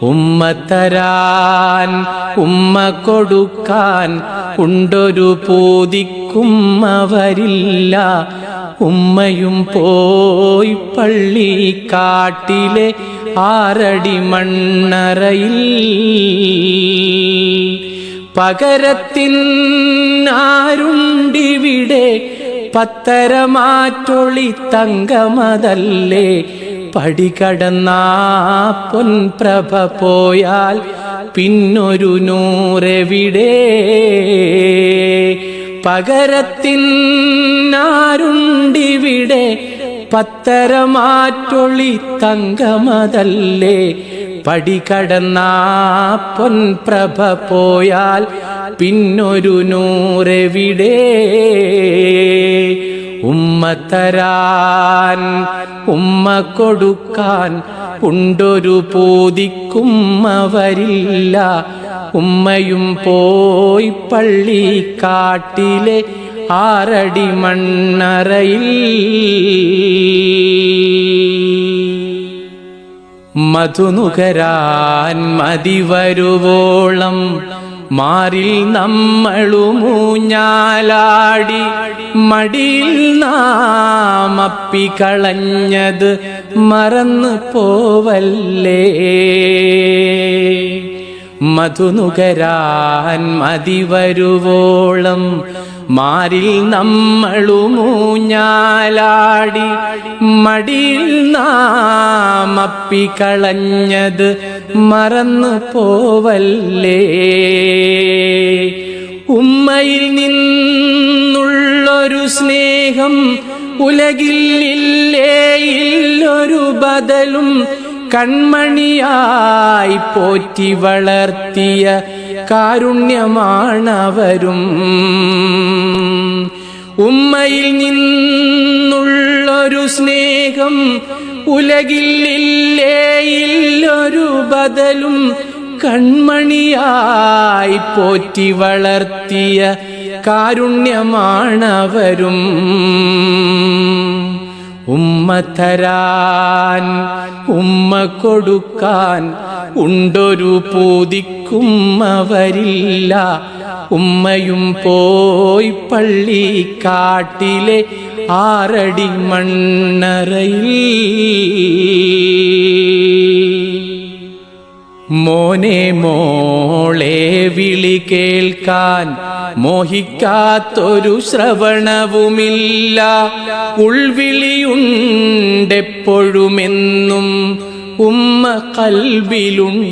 ഉമ്മ തരാൻ ഉമ്മ കൊടുക്കാൻ ഉണ്ടൊരു പൂതിക്കുമ്മ വരില്ല ഉമ്മയും പോയി പള്ളിക്കാട്ടിലെ ആറടി മണ്ണറയിൽ. പകരത്തിൻ ആരുണ്ടിവിടെ പത്തരമാറ്റൊളി തങ്കമതല്ലേ. പടികടന്നാ പൊൻപ്രഭ പോയാൽ പിന്നൊരു നൂറെവിടെ? പകരത്തിൻ ആരുണ്ടിവിടെ? പത്തരമാറ്റൊളി തങ്കമതല്ലേ? പടികടന്നാ പൊൻപ്രഭ പോയാൽ പിന്നൊരു നൂറെവിടെ? ഉമ്മത്തരാൻ തരാൻ ഉമ്മ കൊടുക്കാൻ ഉണ്ടൊരു പൂതിക്കുമ്മ വരില്ല ഉമ്മയും പോയി പള്ളി കാട്ടിലെ ആറടി മണ്ണറയിൽ. മധുനുകരാൻ മതിവരുവോളം മാറിൽ നമ്മളുമൂഞ്ഞാലാടി മടിയിൽ നാമപ്പി കളഞ്ഞത് മറന്നു പോവല്ലേ മധുനുകരാൻ മതിവരുവോളം മാറിൽ നമ്മളുമൂഞ്ഞാലാടി മടിയിൽ നാമപ്പി കളഞ്ഞത് മറന്നു പോവല്ലേ ഉമ്മയിൽ നിന്നുള്ളൊരു സ്നേഹം ഉലകില്ലേയില്ലൊരു ബദലും കൺമണിയായി പോറ്റി വളർത്തിയ കാരുണ്യമാണവരും. ഉമ്മയിൽ നിന്നുള്ളൊരു സ്നേഹം ഉലകിൽ ഇല്ലൊരു ബദലും കൺമണിയായി പോറ്റി വളർത്തിയ കാരുണ്യമാണവരും. ഉമ്മ തരാൻ ഉമ്മ കൊടുക്കാൻ ഉണ്ടൊരു പൂതിക്കുമ്മ വരില്ല. ഉമ്മയും പോയി പള്ളിക്കാട്ടിലെ ആറടി മണ്ണറയിൽ. മോനെ മോളെ വിളി കേൾക്കാൻ മോഹിക്കാത്തൊരു ശ്രവണവുമില്ല. ഉൾവിളിയുണ്ടെപ്പോഴുമെന്നും ഉമ്മ കൽവിലുണ്ട്.